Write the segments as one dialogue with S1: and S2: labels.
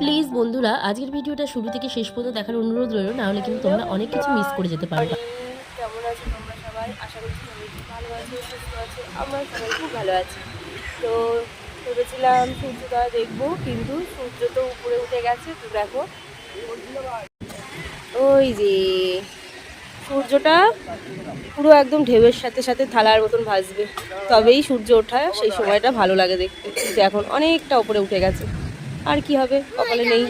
S1: Please বন্ধুরা, আজকের ভিডিওটা শুরু থেকে শেষ পর্যন্ত দেখার অনুরোধ রইল, না হলে কিন্তু তোমরা অনেক কিছু মিস করে যেতে পারবে।
S2: কেমন আছো তোমরা সবাই? আশা করছি খুব ভালো আছো আমরা সবাই খুব ভালো আছি। তো ভেবেছিলাম সূর্যোদয় দেখব, কিন্তু সূর্য তো উপরে উঠে গেছে, তো দেখো। ওই যে সূর্যটা পুরো একদম ঢেউয়ের সাথে সাথে থালার মতন ভাসবে। তবেই সূর্য ওঠা সেই সময়টা ভালো লাগে দেখতে। কিন্তু এখন অনেকটা উপরে উঠে গেছে। আর কি হবে? কপালে নেই।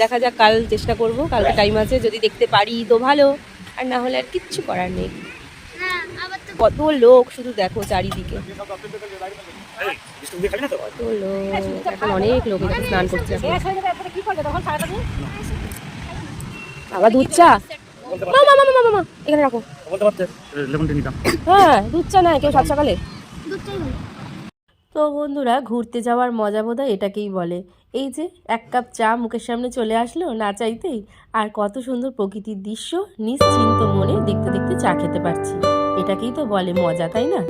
S2: দেখা যাক কাল চেষ্টা করব কালকে টাইম আছে যদি দেখতে পারি তো ভালো। আর না হলে আর কিচ্ছু করার নেই। কত লোক শুধু দেখো চারিদিকে। কত লোক। এখন অনেক লোক স্নান করছে। আবার দুধ চা? মা মা মা মা মা এখানে রাখো। হ্যাঁ দুধ চা না কেউ সাত সকালে?
S1: তো বন্ধুরা, ঘুরতে যাওয়ার মজা বোধহয় এটাকেই বলে। এই যে, এক কাপ চা মুখের সামনে চলে আসলো না চাইতেই, আর কত সুন্দর প্রকৃতির দৃশ্য নিশ্চিন্ত মনে দেখতে দেখতে চা খেতে পারছি। এটাকেই তো বলে মজা, তাই না?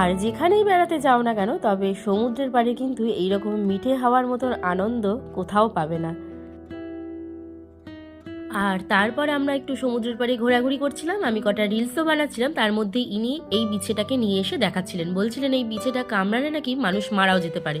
S1: আর যেখানেই বেড়াতে যাও না কেন, তবে সমুদ্রের পাড়ে কিন্তু এইরকম মিঠে হাওয়ার মতন আনন্দ কোথাও পাবে না। আর তারপর আমরা একটু সমুদ্রের পাড়ে ঘোরাঘুরি করছিলাম। আমি কটা রিলসও বানাচ্ছিলাম। তার মধ্যে ইনি এই বিছেটাকে নিয়ে এসে দেখাচ্ছিলেন। বলছিলেন, এই বিছেটা কামড়ালে নাকি মানুষ মারাও যেতে পারে।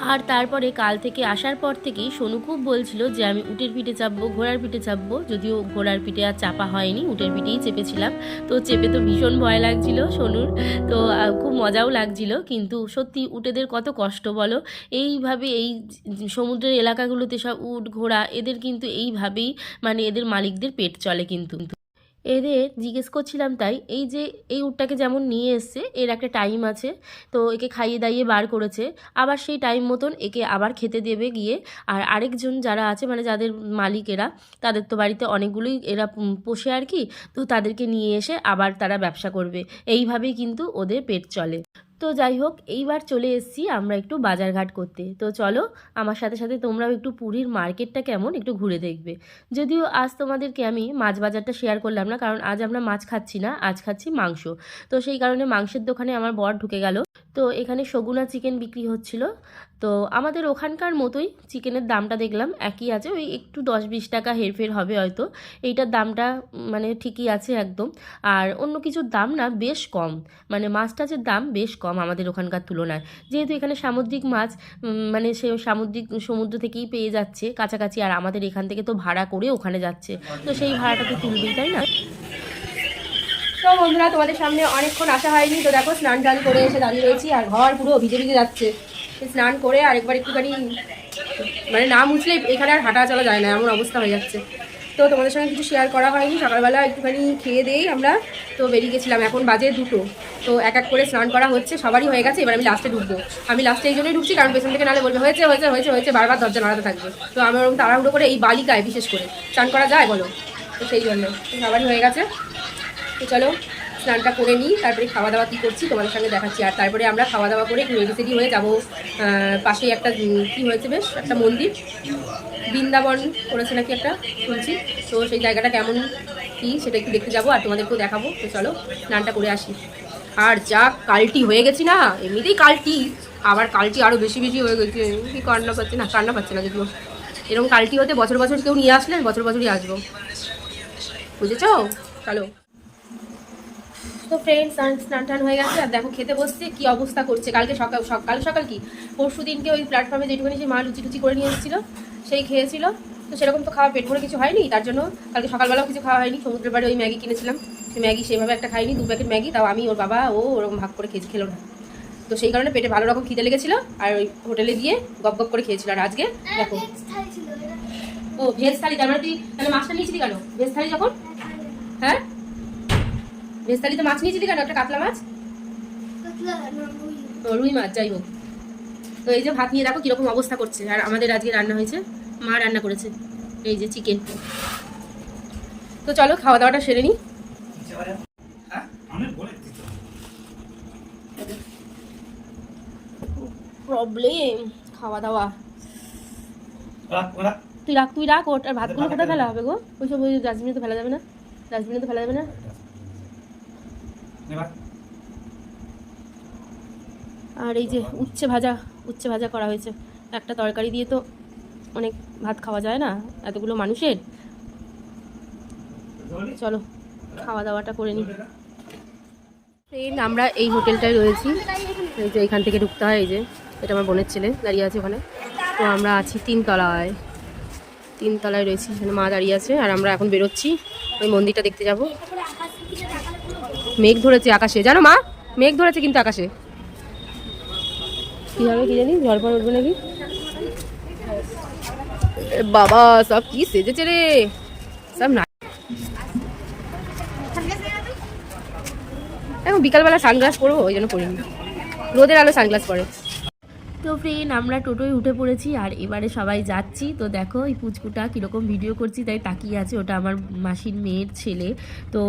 S1: আর তারপরে কাল থেকে আসার পর থেকেই সোনু খুব বলছিল যে, আমি উটের পিঠে চাপবো, ঘোড়ার পিঠে চাপবো। যদিও ঘোড়ার পিঠে আর চাপা হয়নি, উটের পিঠেই চেপেছিলাম। তো চেপে তো ভীষণ ভয় লাগছিল সোনুর। তো খুব মজাও লাগছিল। কিন্তু সত্যি উটেদের কত কষ্ট বলো? এইভাবে এই সমুদ্রের এলাকাগুলোতে সব উট, ঘোড়া, এদের কিন্তু এইভাবেই মানে এদের মালিকদের পেট চলে কিন্তু। এদের জিজ্ঞেস করছিলাম তাই, এই যে এই উটটাকে যেমন নিয়ে এসছে, এর একটা টাইম আছে, তো একে খাইয়ে দাইয়ে বার করেছে, আবার সেই টাইম মতন একে আবার খেতে দেবে গিয়ে, আর আরেকজন যারা আছে মানে যাদের মালিকেরা তাদের তো বাড়িতে অনেকগুলোই এরা পোষে আর কি, তো তাদেরকে নিয়ে এসে আবার তারা ব্যবসা করবে। এইভাবেই কিন্তু ওদের পেট চলে। তো যাই হোক, এইবার চলে এসেছি আমরা একটু বাজারঘাট করতে। তো চলো, আমার সাথে সাথে তোমরাও একটু পুরীর মার্কেটটা কেমন একটু ঘুরে দেখবে। যদিও আজ তোমাদেরকে আমি মাছ বাজারটা শেয়ার করলাম না, কারণ আজ আমরা মাছ খাচ্ছি না, আজ খাচ্ছি মাংস। তো সেই কারণে মাংসের দোকানে আমার বর ঢুকে গেল। তো এখানে সগুনা চিকেন বিক্রি হচ্ছিল। তো আমাদের ওখানকার মতোই চিকেনের দামটা দেখলাম, একই আছে, ওই একটু দশ বিশ টাকা হেরফের হবে হয়তো। এইটার দামটা মানে ঠিকই আছে একদম। আর অন্য কিছুর দাম না বেশ কম মানে মাছ টাছের দাম বেশ কম আমাদের ওখানকার তুলনায়। যেহেতু এখানে সামুদ্রিক মাছ মানে সে সামুদ্রিক সমুদ্র থেকেই পেয়ে যাচ্ছে কাছাকাছি, আর আমাদের এখান থেকে তো ভাড়া করে ওখানে যাচ্ছে। তো সেই ভাড়াটা তো তুলবেই, তাই না?
S2: তো বন্ধুরা, তোমাদের সামনে অনেকক্ষণ আসা হয়নি। তো দেখো, স্নান টান করে এসে দাঁড়িয়ে রয়েছি আর ঘর পুরো ভিজে ভিজে যাচ্ছে। স্নান করে আরেকবার একটুখানি মানে না মুছলে এখানে আর হাঁটা চলা যায় না, এমন অবস্থা হয়ে যাচ্ছে। তো তোমাদের সঙ্গে কিছু শেয়ার করা হয়নি, সকালবেলা একটুখানি খেয়ে দিয়েই আমরা। তো বেরিয়ে গেছিলাম, এখন বাজে দুটো। তো এক এক করে স্নান করা হচ্ছে, সবারই হয়ে গেছে, এবার আমি লাস্টে ঢুকবো। আমি লাস্টে এই জন্যই ঢুকছি, কারণ পেছন থেকে নালে বলবে, হয়েছে হয়েছে হয়েছে হয়েছে, বারবার দরজা নাড়াতে থাকবে। তো আমি ওরকম তাড়াহুড়ো করে এই বালিকায়, বিশেষ করে। স্নান করা যায় বলো? তো সেই জন্য, সবারই হয়ে গেছে। তো চলো, স্নানটা করে নিই, তারপরে খাওয়া দাওয়া কী করছি তোমাদের সঙ্গে দেখাচ্ছি। আর তারপরে আমরা খাওয়া দাওয়া করে একটু রেডি হয়ে যাব। পাশেই একটা কী হয়েছে বেশ? একটা মন্দির। বৃন্দাবন করেছে নাকি একটা? শুনছি। তো সেই জায়গাটা কেমন কি সেটা একটু দেখতে যাব আর তোমাদেরকেও দেখাবো। তো চলো, স্নানটা করে আসি। আর যা কালটি হয়ে গেছি না, এমনিতেই কালটি। আবার কালটি আরও বেশি বেশি হয়ে গেছে। কি কান্না পাচ্ছে না, কান্না পাচ্ছে না যদিও এরকম কালটি হতে বছর বছর কেউ নিয়ে আসলে, বছর বছরই আসব। বুঝেছ? চলো। তো ফ্রেন্ডস স্নান টান হয়ে গেছে। আর দেখো খেতে বসছে কি অবস্থা করছে? কালকে সকাল সকাল সকাল কি? পরশু দিনকে ওই প্ল্যাটফর্মে যেটুকুনি সেই মা লুচি টুচি করে নিয়ে এসেছিল সেই খেয়েছিল। তো সেরকম তো খাওয়া পেট ভরে কিছু হয়নি তার জন্য কালকে সকালবেলাও কিছু খাওয়া হয়নি। সমুদ্রের বাড়ি ওই ম্যাগি কিনেছিলাম। সেই ম্যাগি সেভাবে একটা খাইনি দু প্যাকেট ম্যাগি তাও আমি ওর বাবা ও ওরকম ভাগ করে খেয়েছি খেলো না। তো সেই কারণে পেটে ভালো রকম খিদে লেগেছিল আর ওই হোটেলে গিয়ে গপ গপ করে খেয়েছিল। আর আজকে দেখো। ও ভেজ থালি তার মানে তুই তাহলে মাছটা নিয়েছিলি কেন? ভেজ থালি যখন? হ্যাঁ? ভেজ মাছ নিয়েছিলি কেন? একটা কাতলা মাছ? রুই। মাছ যাই হোক। তো এই যে ভাত নিয়ে দেখো কীরকম অবস্থা করছে। আর আমাদের আজকে রান্না হয়েছে মা রান্না করেছে। এই যে চিকেন তো চলো খাওয়া দাওয়াটা সেরে নিই প্রবলেম খাওয়া দাওয়া। তুই রাখ তুই রাখ ওটার ভাতগুলো কোথায় ফেলা হবে গো? ওইসব ওই ডাস্টবিনে তো ফেলা যাবে না। ডাস্টবিনে তো ফেলা যাবে না। আর এই যে উচ্ছে ভাজা উচ্ছে ভাজা করা হয়েছে। একটা তরকারি দিয়ে তো অনেক ভাত খাওয়া যায় না? এতগুলো মানুষের? চলো খাওয়া দাওয়াটা করে নিই ফ্রেন্ড আমরা এই হোটেলটায় রয়েছি। এই যে এখান থেকে ঢুকতে হয় এই যে। এটা আমার বোনের ছেলে দাঁড়িয়ে আছে ওখানে। তো আমরা আছি তিনতলায়। তিনতলায় রয়েছি এখানে মা দাঁড়িয়ে আছে। আর আমরা এখন বেরোচ্ছি। ওই মন্দিরটা দেখতে যাব। মেঘ ধরেছে আকাশে। জানো মা, মেঘ ধরেছে কিন্তু আকাশে। কি হবে কি জানি, ঝড় ফড় উঠবে নাকি? বাবা, সব কি সেজেছে রে? সব না এখন বিকালবেলা সানগ্লাস পরবো, ওই জন্য পরিনি। রোদের আলো সানগ্লাস পরে।
S1: তো ফ্রেন্ড আমরা টোটোয় উঠে পড়েছি আর এবারে সবাই যাচ্ছি। তো দেখো, এই পুচকুটা কীরকম ভিডিও করছি, তাই তাকিয়ে আছে। ওটা আমার মাসির মেয়ের ছেলে। তো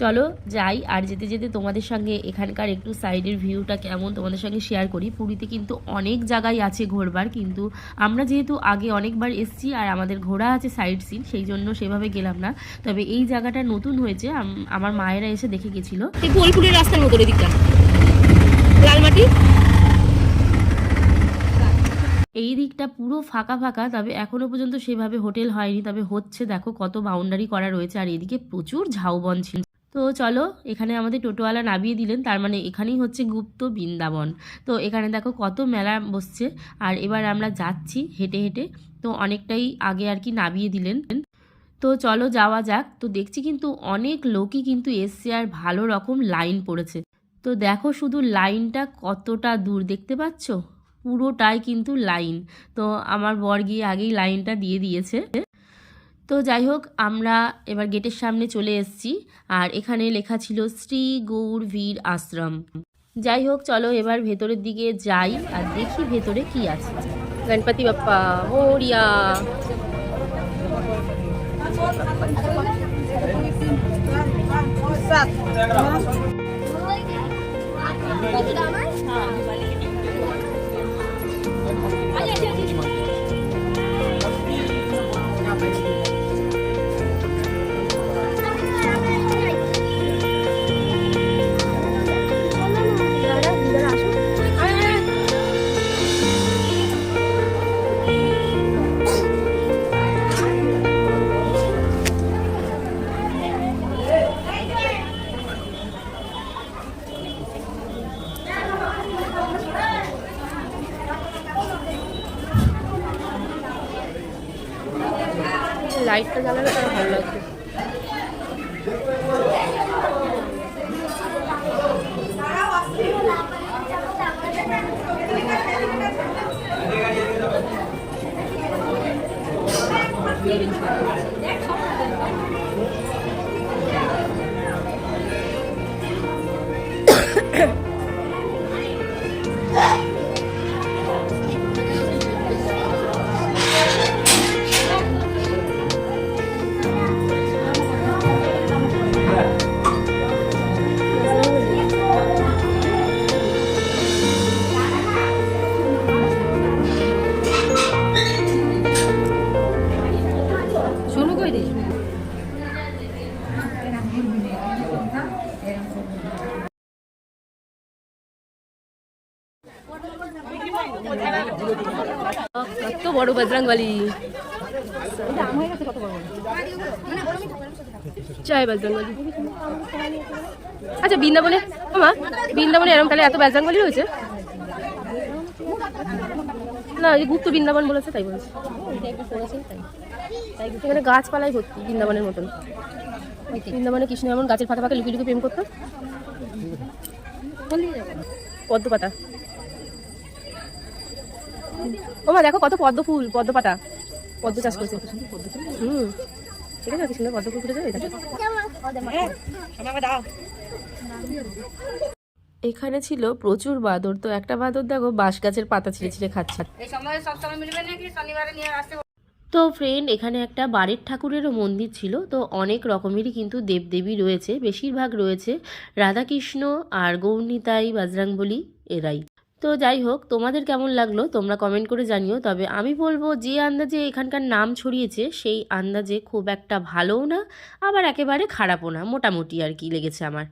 S1: চলো যাই, আর যেতে যেতে তোমাদের সঙ্গে এখানকার একটু সাইডের ভিউটা কেমন তোমাদের সঙ্গে শেয়ার করি। পুরীতে কিন্তু অনেক জায়গায় আছে ঘোরবার, কিন্তু আমরা যেহেতু আগে অনেকবার এসছি আর আমাদের ঘোরা আছে সাইড সিন সেই জন্য সেভাবে গেলাম না। তবে এই জায়গাটা নতুন হয়েছে আমার মায়েরা এসে দেখে গেছিল।
S2: বোলপুরের রাস্তার মতো দিকটা লালমাটি?
S1: এই দিকটা পুরো ফাঁকা ফাঁকা, তবে এখনও পর্যন্ত সেভাবে হোটেল হয়নি। তবে হচ্ছে দেখো কত বাউন্ডারি করা রয়েছে, আর এদিকে প্রচুর ঝাউবন ছিল। তো চলো, এখানে আমাদের টোটোওয়ালা নামিয়ে দিলেন, তার মানে এখানেই হচ্ছে গুপ্ত বৃন্দাবন। তো এখানে দেখো কত মেলা বসছে, আর এবার আমরা যাচ্ছি হেঁটে হেঁটে। তো অনেকটাই আগে আর কি নামিয়ে দিলেন। তো চলো যাওয়া যাক। তো দেখছি কিন্তু অনেক লোকই কিন্তু এসছে, আর ভালো রকম লাইন পড়েছে। তো দেখো শুধু লাইনটা কতটা দূর, দেখতে পাচ্ছো? পুরোটাই কিন্তু লাইন। তো আমার বর গিয়ে আগেই লাইনটা দিয়ে দিয়েছে। তো যাই হোক আমরা এবার গেটের সামনে চলে এসেছি। আর এখানে লেখা ছিল শ্রী গৌর বীর আশ্রম। যাই হোক চলো এবার ভেতরের দিকে যাই আর দেখি ভেতরে কি আছে।
S2: গণপতি বাপ্পা মোরিয়া। 你也 লাইটটা জ্বালালে তারা ভালো লাগবে। রে কত বড় বজরংবলী। জয় বজরংবলী। আচ্ছা বৃন্দাবনে মা, বৃন্দাবনে এরকম তাহলে এত বজরংবলী রয়েছে না এই গুপ্ত বৃন্দাবন বলেছে তাই বলেছে। এখানে গাছপালাই ভর্তি বৃন্দাবনের মতন। বৃন্দাবনে কৃষ্ণ এমন গাছের ফাঁকা ফাঁকা লুকিয়ে লুকিয়ে প্রেম করতো? পদ্ম পাতা। ও মা দেখো কত পদ্ম ফুল পদ্ম পাতা। পদ্ম চাষ করছে। হুম। ঠিক আছে কি সুন্দর পদ্ম ফুল ফুটেছে এটা।
S1: এখানে ছিল প্রচুর বাদর। তো একটা বাদর দেখো বাঁশ গাছের পাতা ছিঁড়ে ছিঁড়ে খাচ্ছে। তো ফ্রেন্ড এখানে একটা বাড়ির ঠাকুরেরও মন্দির ছিল। তো অনেক রকমেরই কিন্তু দেবদেবী রয়েছে বেশিরভাগ রয়েছে রাধাকৃষ্ণ আর গৌরনীতাই বজরংবলী এরাই। তো যাই হোক তোমাদের কেমন লাগল তোমরা কমেন্ট করে জানিও। তবে আমি বলব যে আন্দাজে এখানকার নাম ছড়িয়েছে সেই আন্দাজে খুব একটা ভালোও না আবার একেবারে খারাপও না মোটামুটি আর কি লেগেছে আমার।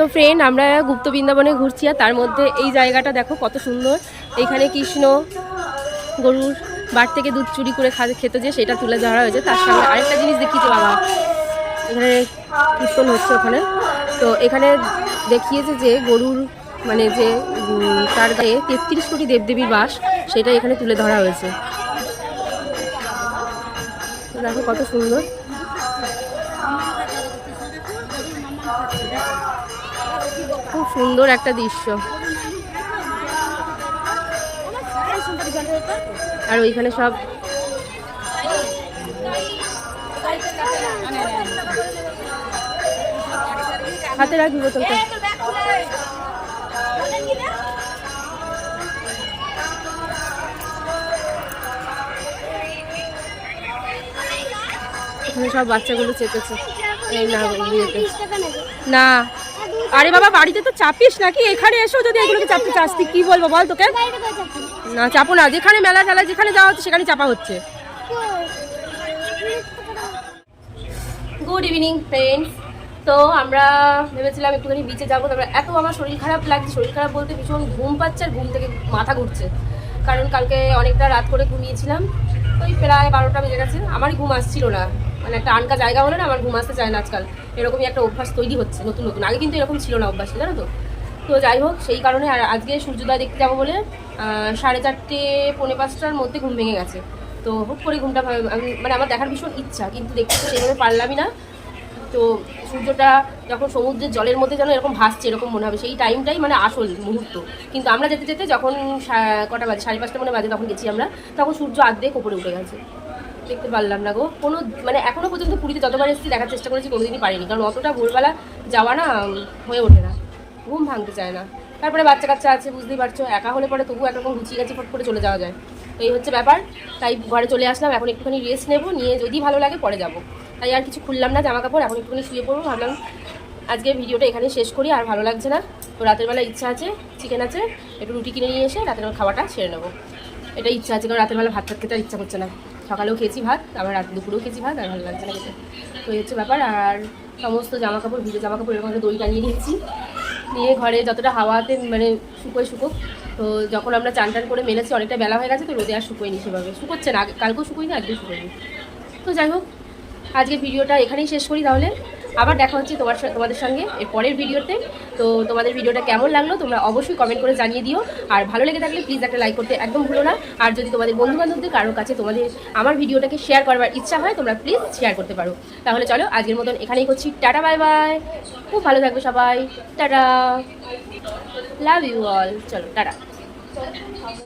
S2: তো ফ্রেন্ড আমরা গুপ্ত বৃন্দাবনে ঘুরছি আর তার মধ্যে এই জায়গাটা দেখো কত সুন্দর। এখানে কৃষ্ণ গরুর বাট থেকে দুধ চুরি করে খেতে যে সেটা তুলে ধরা হয়েছে। তার সঙ্গে আরেকটা জিনিস দেখিয়েছে বাবা। এখানে কীর্তন হচ্ছে ওখানে। তো এখানে দেখিয়েছে যে গরুর মানে যে তার গায়ে তেত্রিশ কোটি দেবদেবীর বাস সেটা এখানে তুলে ধরা হয়েছে। দেখো কত সুন্দর। সুন্দর একটা দৃশ্য। আর ওইখানে সব হাতে রাখবি বোতলটা। সব বাচ্চাগুলো চেপেছে। না। আরে বাবা, বাড়িতে তো চাপিস নাকি? এখানে এসো যদি এগুলোকে চাপতে চাস তুই কি বলব বল তোকে? না, চাপো না, যেখানে মেলা টেলা যেখানে যাওয়া হচ্ছে সেখানে চাপা হচ্ছে। গুড ইভিনিং ফ্রেন্ডস তো আমরা ভেবেছিলাম একটুখানি বিচে যাব, তারপরে এত আমার শরীর খারাপ লাগছে। শরীর খারাপ বলতে ভীষণ ঘুম পাচ্ছে আর ঘুম থেকে মাথা ঘুরছে। কারণ কালকে অনেকটা রাত করে ঘুমিয়েছিলাম। ওই প্রায় বারোটা বেজে গেছে, আমারই ঘুম আসছিল না। মানে একটা আনকা জায়গা হলে না আমার ঘুম আসতে চায় না আজকাল। এরকমই একটা অভ্যাস তৈরি হচ্ছে, নতুন নতুন। আগে কিন্তু এরকম ছিল না অভ্যাসটা জানো তো? তো যাই হোক, সেই কারণে আর আজকে সূর্যোদয় দেখতে যাব বলে সাড়ে চারটে, পৌনে পাঁচটার মধ্যে ঘুম ভেঙে গেছে। তো হুট করে ঘুমটা মানে আমার দেখার ভীষণ ইচ্ছা, কিন্তু দেখতে তো সেইভাবে পারলামই না। তো সূর্যটা যখন সমুদ্রের জলের মধ্যে যেন এরকম ভাসছে, এরকম মনে হবে, সেই টাইমটাই মানে আসল মুহূর্ত। কিন্তু আমরা যেতে যেতে যখন কটা বাজে, সাড়ে পাঁচটা মনে বাজে, তখন গেছি আমরা, তখন সূর্য আর্ধেক ওপরে উঠে গেছে। দেখতে পারলাম না গো। কোনো মানে এখনও পর্যন্ত পুরীতে যতবার এসেছি দেখার চেষ্টা করেছি, কোনোদিনই পারিনি। কারণ অতটা ভোরবেলা যাওয়া না হয়ে ওঠে না। ঘুম ভাঙতে চায় না। তারপরে বাচ্চা কাচ্চা আছে, বুঝতেই পারছ। একা হলে পরে তবু একরকম গুছিয়ে গেছে ফট করে চলে যাওয়া যায়। তো এই হচ্ছে ব্যাপার। তাই ঘরে চলে আসলাম, এখন একটুখানি রেস্ট নেব, নিয়ে যদি ভালো লাগে পরে যাব। তাই আর কিছু খুললাম না জামা কাপড় এখন একটুখানি শুয়ে পড়ব, ভাবলাম আজকে ভিডিওটা এখানে শেষ করি, আর ভালো লাগছে না। তো রাতের বেলা ইচ্ছা আছে চিকেন আছে, একটু রুটি কিনে নিয়ে এসে রাতের খাওয়াটা সেরে নেব। এটা ইচ্ছা আছে, কারণ রাতের বেলা ভাত ভাত খেতে ইচ্ছা করছে না। সকালেও খেয়েছি ভাত, আবার রাত দুপুরেও খেয়েছি ভাত, আর ভালো লাগছে না খেতে। তো হচ্ছে ব্যাপার, আর সমস্ত জামা কাপড় ভিজে জামা কাপড় এরকম দই টানিয়ে নিয়েছি। নিয়ে ঘরে যতটা হাওয়াতে মানে শুকোয় শুকোক, তো যখন আমরা চান টান করে মেলেছি, অনেকটা বেলা হয়ে গেছে, তো রোদে আর শুকোয়নি সেভাবে। শুকোচ্ছে না কালকেও শুকোয়নি, আজকেও শুকোয়নি। তো যাই হোক আজকে ভিডিওটা এখানেই শেষ করি তাহলে। আবার দেখা হচ্ছে তোমার তোমাদের সঙ্গে এর পরের ভিডিওতে। তো তোমাদের ভিডিওটা কেমন লাগল তোমরা অবশ্যই কমেন্ট করে জানিয়ে দিও। আর ভালো লেগে থাকলে প্লিজ একটা লাইক করতে একদম ভুলো না। আর যদি তোমাদের বন্ধু বান্ধবদের কারোর কাছে তোমাদের আমার ভিডিওটাকে শেয়ার করবার ইচ্ছা হয়, তোমরা প্লিজ শেয়ার করতে পারো। তাহলে চলো, আজকের মতন এখানেই করছি। টাটা বাই বাই খুব ভালো থাকবে সবাই। টাটা। লাভ ইউ অল চলো, টাটা।